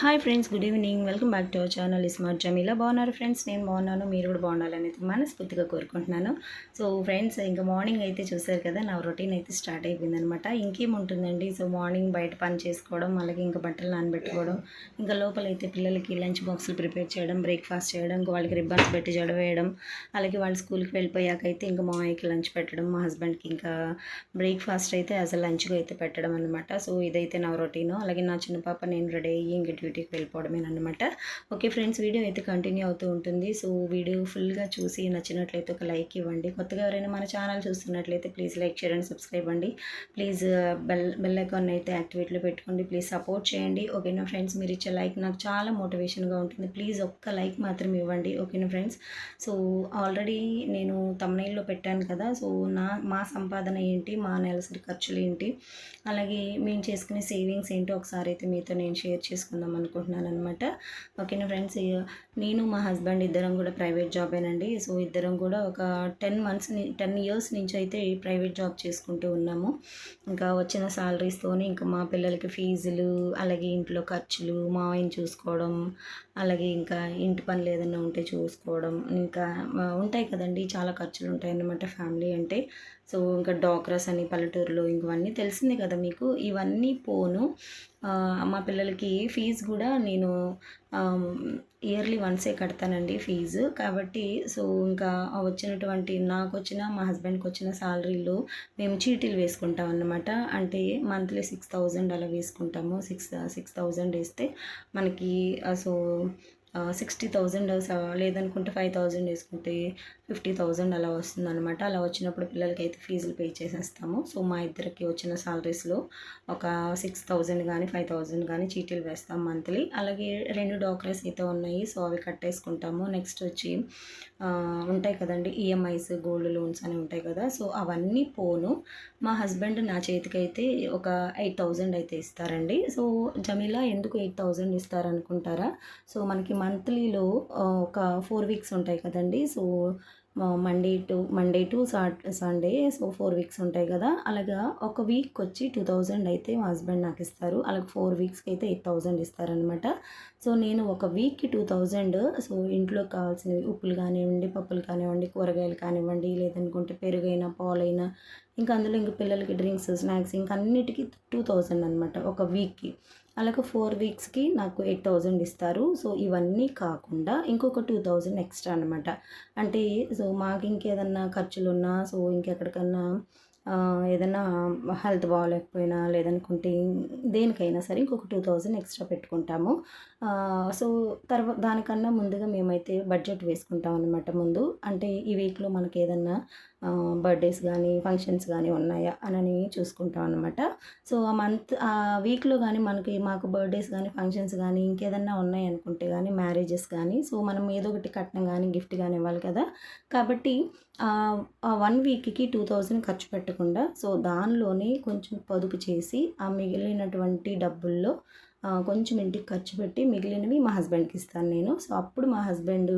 Hi friends good evening. Welcome back to our channel. Smart Jameela బాగున్నారు friends? నేను బాగున్నాను. మీరు కూడా బాగుండాలని మనస్ఫూర్తిగా కోరుకుంటున్నాను. సో ఫ్రెండ్స్ ఇంకా మార్నింగ్ అయితే చూసారు కదా నా రొటీన్ అయితే స్టార్ట్ అయిపోయింది అనమాట ఇంకేముంటుందండి? సో మార్నింగ్ బయట పని చేసుకోవడం అలాగే ఇంకా బట్టలు నానబెట్టుకోవడం ఇంకా లోపల అయితే పిల్లలకి లంచ్ బాక్సులు ప్రిపేర్ చేయడం బ్రేక్ఫాస్ట్ చేయడం ఇంకా వాళ్ళకి రిబ్బన్స్ పెట్టి జడవేయడం అలాగే వాళ్ళు స్కూల్కి వెళ్ళిపోయాక అయితే ఇంకా మా అయ్యకి లంచ్ పెట్టడం మా హస్బెండ్కి ఇంకా బ్రేక్ఫాస్ట్ అయితే అసలు లంచ్గా అయితే పెట్టడం అనమాట సో ఇదైతే నా రొటీన్. అలాగే నా చిన్న పాప నేను రెడీ అయ్యి ఇంక డ్యూటీకి వెళ్ళిపోవడమేనమాట ఓకే ఫ్రెండ్స్ వీడియో అయితే కంటిన్యూ అవుతూ ఉంటుంది. సో వీడియో ఫుల్గా చూసి నచ్చినట్లయితే ఒక లైక్ ఇవ్వండి. కొత్తగా ఎవరైనా మన ఛానల్ చూస్తున్నట్లయితే please like share and subscribe అండి. ప్లీజ్ బెల్ బెల్ ఐకాన్ అయితే యాక్టివేట్లో పెట్టుకోండి. ప్లీజ్ సపోర్ట్ చేయండి. ఓకేనా ఫ్రెండ్స్ మీరు ఇచ్చే లైక్ నాకు చాలా మోటివేషన్గా ఉంటుంది. ప్లీజ్ ఒక్క లైక్ మాత్రం ఇవ్వండి. ఓకేనా ఫ్రెండ్స్ సో ఆల్రెడీ నేను తమిళలో పెట్టాను కదా. సో నా మా సంపాదన ఏంటి? మా నెలసరి ఖర్చులు ఏంటి? అలాగే మేము చేసుకునే సేవింగ్స్ ఏంటో ఒకసారి అయితే మీతో నేను షేర్ చేసుకుందాం అనుకుంటున్నాను అనమాట ఓకేనా ఫ్రెండ్స్ నేను మా హస్బెండ్ ఇద్దరం కూడా ప్రైవేట్ జాబేనండి సో ఇద్దరం కూడా ఒక టెన్ మంత్స్ టెన్ ఇయర్స్ నుంచి అయితే ప్రైవేట్ జాబ్ చేసుకుంటూ ఉన్నాము. ఇంకా వచ్చిన సాలరీస్తోని ఇంకా మా పిల్లలకి ఫీజులు అలాగే ఇంట్లో ఖర్చులు మా ఆయన చూసుకోవడం అలాగే ఇంకా ఇంటి పనులు ఏదైనా ఉంటే చూసుకోవడం ఇంకా ఉంటాయి కదండి. చాలా ఖర్చులు ఉంటాయి అన్నమాట ఫ్యామిలీ అంటే. సో ఇంకా డాక్రస్ అని పల్లెటూరులో ఇంకవన్నీ తెలిసిందే కదా మీకు. ఇవన్నీ పోను. మా పిల్లలకి ఫీజు కూడా నేను ఇయర్లీ వన్సే కడతానండి ఫీజు. కాబట్టి సో ఇంకా వచ్చినటువంటి నాకు వచ్చిన మా హస్బెండ్కి వచ్చిన శాలరీలో మేము చీటీలు వేసుకుంటాం అన్నమాట. అంటే మంత్లీ సిక్స్ థౌజండ్ అలా వేసుకుంటాము. సిక్స్ సిక్స్ థౌజండ్ వేస్తే మనకి సో సిక్స్టీ థౌజండ్ లేదనుకుంటే ఫైవ్ థౌజండ్ వేసుకుంటే ఫిఫ్టీ థౌజండ్ అలా వస్తుంది అనమాట అలా వచ్చినప్పుడు పిల్లలకి అయితే ఫీజులు పే చేసేస్తాము. సో మా ఇద్దరికి వచ్చిన సాలరీస్లో ఒక సిక్స్ థౌజండ్ కానీ ఫైవ్ థౌజండ్ కానీ చీటీలు వేస్తాం మంత్లీ. అలాగే రెండు డాక్టర్స్ అయితే ఉన్నాయి. సో అవి కట్టేసుకుంటాము. నెక్స్ట్ వచ్చి ఉంటాయి కదండి ఈఎంఐస్ గోల్డ్ లోన్స్ అని ఉంటాయి కదా. సో అవన్నీ పోను. మా హస్బెండ్ నా చేతికి అయితే ఒక ఎయిట్ థౌజండ్ అయితే ఇస్తారండి. సో జమీలా ఎందుకు ఎయిట్ థౌజండ్ ఇస్తారనుకుంటారా? సో మనకి మంత్లీలో ఒక ఫోర్ వీక్స్ ఉంటాయి కదండి. So Monday to Monday to Sunday so four weeks ఉంటాయి కదా. అలాగా ఒక వీక్ వచ్చి టూ థౌజండ్ అయితే మా హస్బెండ్ నాకు ఇస్తారు. అలాగే ఫోర్ వీక్స్కి అయితే ఎయిట్ థౌజండ్ ఇస్తారనమాట సో నేను ఒక వీక్కి టూ థౌజండ్ సో ఇంట్లో కావాల్సినవి ఉప్పులు కానివ్వండి పప్పులు కానివ్వండి కూరగాయలు కానివ్వండి లేదనుకుంటే పెరుగైనా పాలైనా ఇంకా అందులో ఇంకా పిల్లలకి డ్రింక్స్ స్నాక్స్ ఇంకా అన్నిటికీ టూ థౌజండ్ అనమాట ఒక వీక్కి. అలాగే ఫోర్ వీక్స్కి నాకు ఎయిట్ థౌజండ్ ఇస్తారు. సో ఇవన్నీ కాకుండా ఇంకొక టూ థౌజండ్ ఎక్స్ట్రా అనమాట అంటే సో మాకు ఇంకేదన్నా ఖర్చులు ఉన్నా సో ఇంకెక్కడికన్నా ఆ, ఏదైనా హెల్త్ బాగాలేకపోయినా లేదనుకుంటే దేనికైనా సరే ఇంకొక టూ థౌజండ్ ఎక్స్ట్రా పెట్టుకుంటాము. సో తర్వాత దానికన్నా ముందుగా మేమైతే బడ్జెట్ వేసుకుంటాం అనమాట ముందు. అంటే ఈ వీక్లో మనకి ఏదన్నా బర్త్డేస్ కానీ ఫంక్షన్స్ కానీ ఉన్నాయా అని చూసుకుంటాం అనమాట సో ఆ మంత్ ఆ వీక్లో కానీ మనకి మాకు బర్త్డేస్ కానీ ఫంక్షన్స్ కానీ ఇంకేదన్నా ఉన్నాయి అనుకుంటే కానీ మ్యారేజెస్ కానీ సో మనం ఏదో ఒకటి కట్నం కానీ గిఫ్ట్ కానీ ఇవ్వాలి కదా. కాబట్టి ఆ వన్ వీక్కి టూ థౌజండ్ ఖర్చు పెట్టకుండా సో దానిలోనే కొంచెం పొదుపు చేసి ఆ మిగిలినటువంటి డబ్బుల్లో కొంచెం ఇంటికి ఖర్చు పెట్టి మిగిలినవి మా హస్బెండ్కి ఇస్తాను నేను. సో అప్పుడు మా హస్బెండ్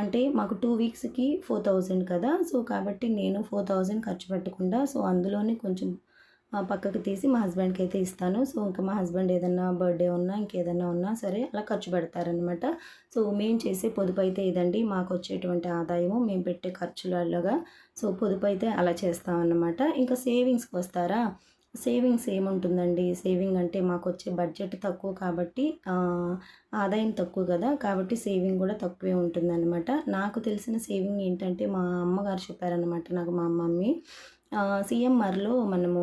అంటే మాకు టూ వీక్స్కి ఫోర్ థౌజండ్ కదా. సో కాబట్టి నేను ఫోర్ థౌజండ్ ఖర్చు పెట్టకుండా సో అందులోనే కొంచెం పక్కకు తీసి మా హస్బెండ్కి అయితే ఇస్తాను. సో ఇంకా మా హస్బెండ్ ఏదన్నా బర్త్డే ఉన్నా ఇంకేదన్నా ఉన్నా సరే అలా ఖర్చు పెడతారనమాట సో మేము చేసే పొదుపు అయితే ఇదండి. మాకు వచ్చేటువంటి ఆదాయము మేము పెట్టే ఖర్చులలోగా. సో పొదుపు అయితే అలా చేస్తామన్నమాట. ఇంకా సేవింగ్స్కి వస్తారా? సేవింగ్స్ ఏముంటుందండి? సేవింగ్ అంటే మాకు వచ్చే బడ్జెట్ తక్కువ కాబట్టి ఆదాయం తక్కువ కదా? కాబట్టి సేవింగ్ కూడా తక్కువే ఉంటుందన్నమాట. నాకు తెలిసిన సేవింగ్ ఏంటంటే మా అమ్మగారు చెప్పారనమాట నాకు మా మమ్మీ సిఎంఆర్లో మనము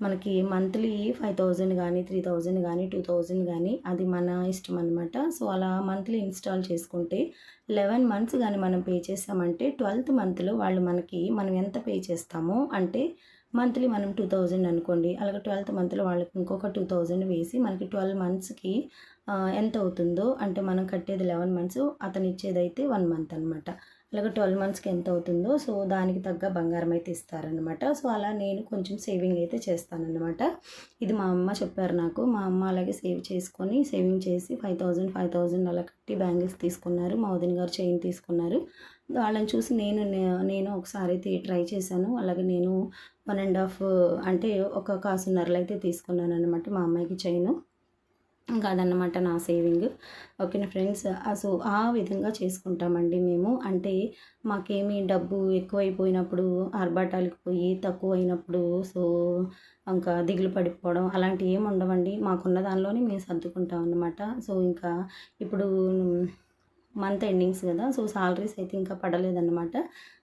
మనకి మంత్లీ ఫైవ్ థౌజండ్ కానీ త్రీ థౌజండ్ కానీ టూ థౌజండ్ కానీ అది మన ఇష్టం అనమాట సో అలా మంత్లీ ఇన్స్టాల్ చేసుకుంటే లెవెన్ మంత్స్ కానీ మనం పే చేసామంటే ట్వెల్త్ మంత్లో వాళ్ళు మనకి మనం ఎంత పే చేస్తామో అంటే మంత్లీ మనం టూ థౌజండ్ అనుకోండి. అలాగే ట్వెల్త్ మంత్లో వాళ్ళకి ఇంకొక టూ థౌజండ్ వేసి మనకి ట్వెల్వ్ మంత్స్కి ఎంత అవుతుందో అంటే మనం కట్టేది లెవెన్ మంత్స్ అతను ఇచ్చేది అయితే వన్ మంత్ అనమాట అలాగే ట్వెల్వ్ మంత్స్కి ఎంత అవుతుందో సో దానికి తగ్గ బంగారం అయితే ఇస్తారనమాట సో అలా నేను కొంచెం సేవింగ్ అయితే చేస్తానన్నమాట. ఇది మా అమ్మ చెప్పారు నాకు. మా అమ్మ అలాగే సేవ్ చేసుకొని సేవింగ్ చేసి ఫైవ్ థౌజండ్ ఫైవ్ థౌజండ్ అలా కట్టి బ్యాంగిల్స్ తీసుకున్నారు. మా వదిన గారు చైన్ తీసుకున్నారు. వాళ్ళని చూసి నేను నేను ఒకసారి అయితే ట్రై చేశాను. అలాగే నేను వన్ అండ్ హాఫ్ అంటే ఒక కాసున్నరలు అయితే తీసుకున్నాను అనమాట మా అమ్మాయికి చైను. ఇంకా అదన్నమాట నా సేవింగ్. ఓకేనా ఫ్రెండ్స్? సో ఆ విధంగా చేసుకుంటామండి మేము. అంటే మాకేమి డబ్బు ఎక్కువైపోయినప్పుడు ఆర్భాటాలకు పోయి తక్కువ అయినప్పుడు సో ఇంకా దిగులు పడిపోవడం అలాంటివి ఏమి ఉండవండి. మాకున్న దానిలోనే మేము సర్దుకుంటాం అన్నమాట సో ఇంకా ఇప్పుడు మంత్ ఎండింగ్స్ కదా. సో సాలరీస్ అయితే ఇంకా పడలేదన్నమాట.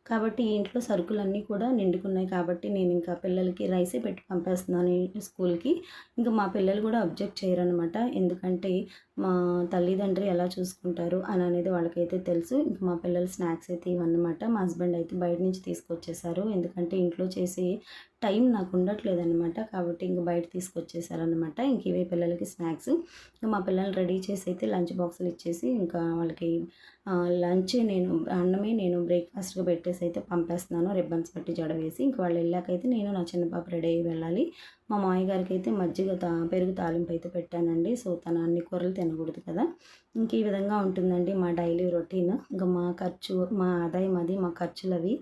కాబట్టి ఇంట్లో సరుకులన్నీ కూడా నిండుకున్నాయి కాబట్టి నేను ఇంకా పిల్లలకి రైసే పెట్టి పంపేస్తున్నాను స్కూల్కి. ఇంకా మా పిల్లలు కూడా అబ్జెక్ట్ చేయరనమాట ఎందుకంటే మా తల్లిదండ్రి ఎలా చూసుకుంటారు అని అనేది వాళ్ళకైతే తెలుసు. ఇంకా మా పిల్లలు స్నాక్స్ అయితే ఇవన్నమాట మా హస్బెండ్ అయితే బయట నుంచి తీసుకొచ్చేసారు. ఎందుకంటే ఇంట్లో చేసి టైం నాకు ఉండట్లేదన్నమాట. కాబట్టి ఇంక బయట తీసుకొచ్చేసారనమాట ఇంక ఇవే పిల్లలకి స్నాక్స్. ఇంకా మా పిల్లల్ని రెడీ చేసి అయితే లంచ్ బాక్సులు ఇచ్చేసి ఇంకా వాళ్ళకి లంచ్ నేను అన్నమే నేను బ్రేక్ఫాస్ట్గా పెట్టేసి అయితే పంపేస్తున్నాను. రిబ్బన్స్ పెట్టి జడ వేసి ఇంక వాళ్ళు వెళ్ళాకైతే నేను నా చిన్న పాప రెడీ అయ్యి వెళ్ళాలి. మా మామయ్య గారికి అయితే మజ్జిగ తా పెరుగు తాలింపు అయితే పెట్టానండి. సో తన అన్ని కూరలు తినకూడదు కదా. ఇంక ఈ విధంగా ఉంటుందండి మా డైలీ రొటీన్. ఇంకా మా ఖర్చు మా ఆదాయం అది మా ఖర్చులు అవి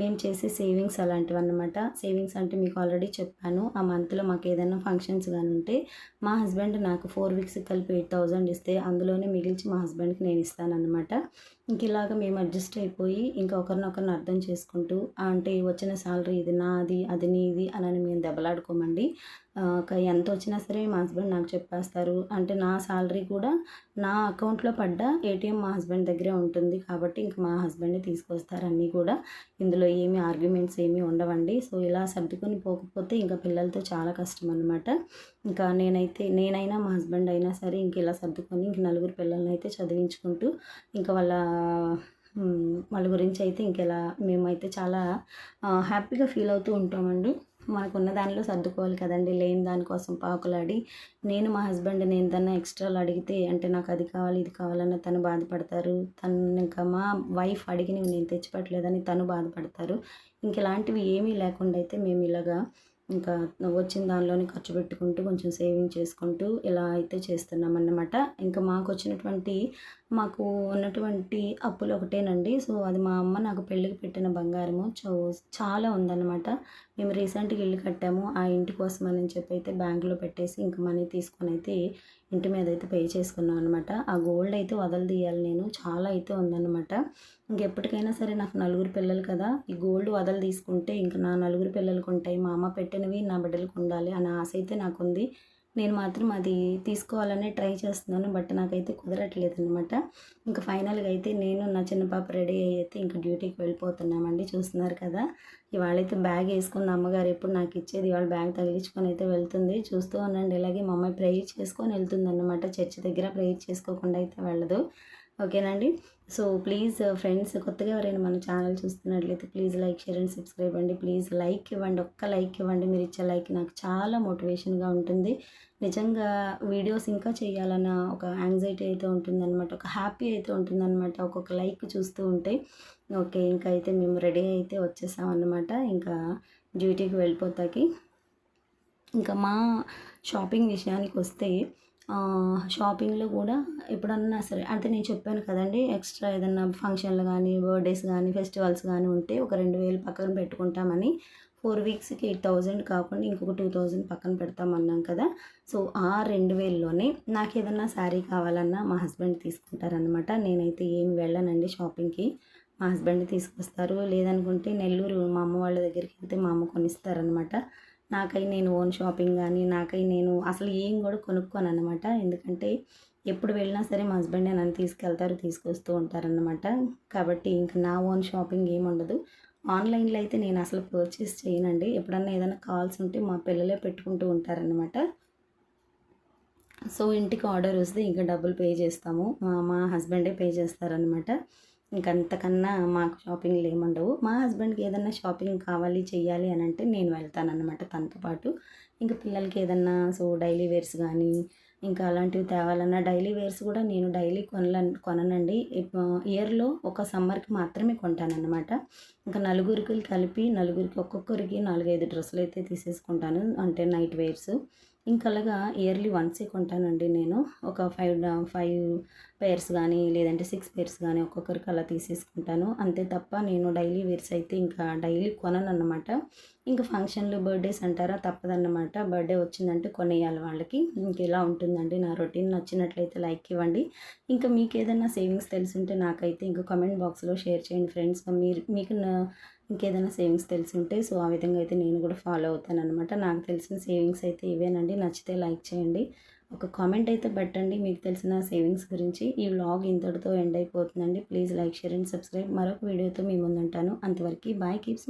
మేము చేసే సేవింగ్స్ అలాంటివి అనమాట సేవింగ్స్ అంటే మీకు ఆల్రెడీ చెప్పాను. ఆ మంత్లో మాకు ఏదైనా ఫంక్షన్స్ కానీ ఉంటే మా హస్బెండ్ నాకు ఫోర్ వీక్స్ కలిపి ఎయిట్ థౌజండ్ ఇస్తే అందులోనే మిగిల్చి మా హస్బెండ్కి నేను ఇస్తానన్నమాట. ఇంక ఇలాగ మేము అడ్జస్ట్ అయిపోయి ఇంకా ఒకరినొకరిని అర్థం చేసుకుంటూ అంటే వచ్చిన శాలరీ ఇది నాది అది నీది అని మేము దెబ్బలాడుకోమండి. ఎంత వచ్చినా సరే మా హస్బెండ్ నాకు చెప్పేస్తారు. అంటే నా శాలరీ కూడా నా అకౌంట్లో పడ్డ ఏటీఎం మా హస్బెండ్ దగ్గరే ఉంటుంది. కాబట్టి ఇంక మా హస్బెండ్ని తీసుకొస్తారు అన్నీ కూడా. ఇందులో ఏమి ఆర్గ్యుమెంట్స్ ఏమీ ఉండవండి. సో ఇలా సర్దుకొని పోకపోతే ఇంకా పిల్లలతో చాలా కష్టం అనమాట ఇంకా నేనైతే నేనైనా మా హస్బెండ్ అయినా సరే ఇంక ఇలా సర్దుకొని ఇంక నలుగురు పిల్లల్ని అయితే చదివించుకుంటూ ఇంకా వాళ్ళ వాళ్ళ గురించి అయితే ఇంకెలా మేమైతే చాలా హ్యాపీగా ఫీల్ అవుతూ ఉంటామండి. మనకున్న దానిలో సర్దుకోవాలి కదండి లేని దానికోసం పాకులాడి. నేను మా హస్బెండ్ నేను తన ఎక్స్ట్రాలు అడిగితే అంటే నాకు అది కావాలి ఇది కావాలన్న తను బాధపడతారు. తను ఇంకా మా వైఫ్ అడిగినవి నేను తెచ్చిపెట్టలేదని తను బాధపడతారు. ఇంక ఇలాంటివి ఏమీ లేకుండా అయితే మేము ఇలాగా ఇంకా వచ్చిన దానిలోనే ఖర్చు పెట్టుకుంటూ కొంచెం సేవింగ్ చేసుకుంటూ ఇలా అయితే చేస్తున్నాం అన్నమాట ఇంకా మాకు వచ్చినటువంటి మాకు ఉన్నటువంటి అప్పులు ఒకటేనండి. సో అది మా అమ్మ నాకు పెళ్ళికి పెట్టిన బంగారము. చో చాలా ఉందన్నమాట. మేము రీసెంట్గా ఇల్లు కట్టాము. ఆ ఇంటి కోసం అని చెప్పి అయితే బ్యాంకులో పెట్టేసి ఇంక మనీ తీసుకొని అయితే ఇంటి మీద అయితే పే చేసుకున్నాం అనమాట ఆ గోల్డ్ అయితే వదలదీయాలి నేను. చాలా అయితే ఉందన్నమాట. ఇంకెప్పటికైనా సరే నాకు నలుగురు పిల్లలు కదా. ఈ గోల్డ్ వదలు తీసుకుంటే ఇంకా నా నలుగురు పిల్లలకు ఉంటాయి. మా అమ్మ పెట్టినవి నా బిడ్డలకు ఉండాలి అనే ఆశ అయితే నాకు ఉంది నేను మాత్రం అది తీసుకోవాలనే ట్రై చేస్తున్నాను బట్ నాకైతే కుదరట్లేదు అనమాట ఇంకా ఫైనల్గా అయితే నేను నా చిన్న పాప రెడీ అయితే ఇంకా డ్యూటీకి వెళ్ళిపోతున్నామండి చూస్తున్నారు కదా. ఇవాళైతే బ్యాగ్ వేసుకుంది అమ్మగారు ఎప్పుడు నాకు ఇచ్చేది ఇవాళ బ్యాగ్ తగిలించుకొని అయితే వెళ్తుంది. చూస్తూ ఉండండి ఇలాగే మా అమ్మాయి ప్రేయర్ చేసుకొని వెళ్తుంది అనమాట చర్చ్ దగ్గర ప్రేయర్ చేసుకోకుండా అయితే వెళ్ళదు. ఓకేనండి. సో ప్లీజ్ uh, ఫ్రెండ్స్ కొత్తగా ఎవరైనా మన ఛానల్ చూస్తున్నట్లయితే please like share and subscribe అండి. ప్లీజ్ లైక్ ఇవ్వండి. ఒక్క లైక్ ఇవ్వండి. మీరు ఇచ్చే లైక్ నాకు చాలా మోటివేషన్గా ఉంటుంది. నిజంగా వీడియోస్ ఇంకా చేయాలన్న ఒక యాంగ్జైటీ అయితే ఉంటుందన్నమాట. ఒక హ్యాపీ అయితే ఉంటుందన్నమాట. ఒక్కొక్క లైక్ చూస్తూ ఉంటే. ఓకే ఇంకా అయితే మేము రెడీ అయితే వచ్చేసామన్నమాట. ఇంకా డ్యూటీకి వెళ్ళిపోతాకి. ఇంకా మా షాపింగ్ విషయానికి వస్తే షాపింగ్లో కూడా ఎప్పుడన్నా సరే అంటే నేను చెప్పాను కదండి ఎక్స్ట్రా ఏదన్నా ఫంక్షన్లు కానీ బర్త్డేస్ కానీ ఫెస్టివల్స్ కానీ ఉంటే ఒక రెండు వేలు పక్కన పెట్టుకుంటామని ఫోర్ వీక్స్కి ఎయిట్ థౌజండ్ కాకుండా ఇంకొక టూ థౌజండ్ పక్కన పెడతామన్నాం కదా. సో ఆ రెండు వేల్లోనే నాకు ఏదన్నా శారీ కావాలన్నా మా హస్బెండ్ తీసుకుంటారనమాట నేనైతే ఏమి వెళ్ళానండి షాపింగ్కి మా హస్బెండ్ తీసుకొస్తారు. లేదనుకుంటే నెల్లూరు మా అమ్మ వాళ్ళ దగ్గరికి వెళ్తే మా అమ్మ కొనిస్తారనమాట నాకై నేను ఓన్ షాపింగ్ కానీ నాకై నేను అసలు ఏం కూడా కొనుక్కోను అనమాట ఎందుకంటే ఎప్పుడు వెళ్ళినా సరే మా హస్బెండే నన్ను తీసుకెళ్తారు తీసుకొస్తూ ఉంటారనమాట కాబట్టి ఇంకా నా ఓన్ షాపింగ్ ఏమి ఉండదు. ఆన్లైన్లో అయితే నేను అసలు పర్చేస్ చేయనండి. ఎప్పుడన్నా ఏదైనా కాల్స్ ఉంటే మా పిల్లలే పెట్టుకుంటూ ఉంటారనమాట సో ఇంటికి ఆర్డర్ వస్తే ఇంకా డబ్బులు పే చేస్తాము. మా మా హస్బెండే పే చేస్తారనమాట ఇంకంతకన్నా మాకు షాపింగ్లు ఏముండవు. మా హస్బెండ్కి ఏదన్నా షాపింగ్ కావాలి చెయ్యాలి అని అంటే నేను వెళ్తానన్నమాట తనతో పాటు. ఇంకా పిల్లలకి ఏదన్నా సో డైలీ వేర్స్ కానీ ఇంకా అలాంటివి తేవాలన్నా డైలీ వేర్స్ కూడా నేను డైలీ కొనల కొననండి. ఇయర్లో ఒక సమ్మర్కి మాత్రమే కొంటానన్నమాట. ఇంకా నలుగురికి కలిపి నలుగురికి ఒక్కొక్కరికి నాలుగైదు డ్రెస్సులు అయితే తీసేసుకుంటాను. అంటే నైట్ వేర్స్. ఇంకా అలాగా ఇయర్లీ వన్సే కొంటానండి నేను. ఒక ఫైవ్ ఫైవ్ పేర్స్ కానీ లేదంటే సిక్స్ పేర్స్ కానీ ఒక్కొక్కరికి అలా తీసేసుకుంటాను. అంతే తప్ప నేను డైలీ వేర్స్ అయితే ఇంకా డైలీ కొనను అనమాట ఇంకా ఫంక్షన్లు బర్త్డేస్ అంటారా తప్పదన్నమాట. బర్త్డే వచ్చిందంటే కొనేయాలి వాళ్ళకి. ఇంక ఇలా ఉంటుందండి నా రొటీన్? నచ్చినట్లయితే లైక్ ఇవ్వండి. ఇంకా మీకు ఏదైనా సేవింగ్స్ తెలుసుంటే నాకైతే ఇంకా కామెంట్ బాక్స్లో షేర్ చేయండి ఫ్రెండ్స్. మీరు మీకు ఇంకేదైనా సేవింగ్స్ తెలిసి ఉంటే సో ఆ విధంగా అయితే నేను కూడా ఫాలో అవుతాను అనమాట నాకు తెలిసిన సేవింగ్స్ అయితే ఇవేనండి. నచ్చితే లైక్ చేయండి. ఒక కామెంట్ అయితే పెట్టండి మీకు తెలిసిన సేవింగ్స్ గురించి. ఈ వ్లాగ్ ఇంతటితో ఎండ్ అయిపోతుందండి. Please like share and subscribe. మరొక వీడియోతో మీ ముందుంటాను. అంతవరకు బాయ్ కీప్స్